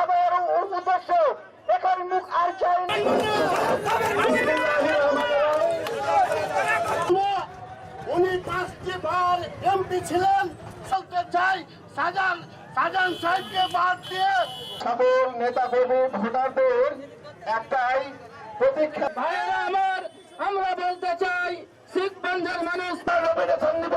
আবার উদ্দেশ্য এখন মুখ আর চাই না এমপি ছিলেন বলতে চাই সাজান সাজান সাহেবকে বাদ দিয়ে সকল নেতা কর্মী ভোটারদের একটাই প্রতীক্ষা। ভাইয়েরা আমার আমরা বলতে চাই শিখ বন্ধের মানুষ। তার যদি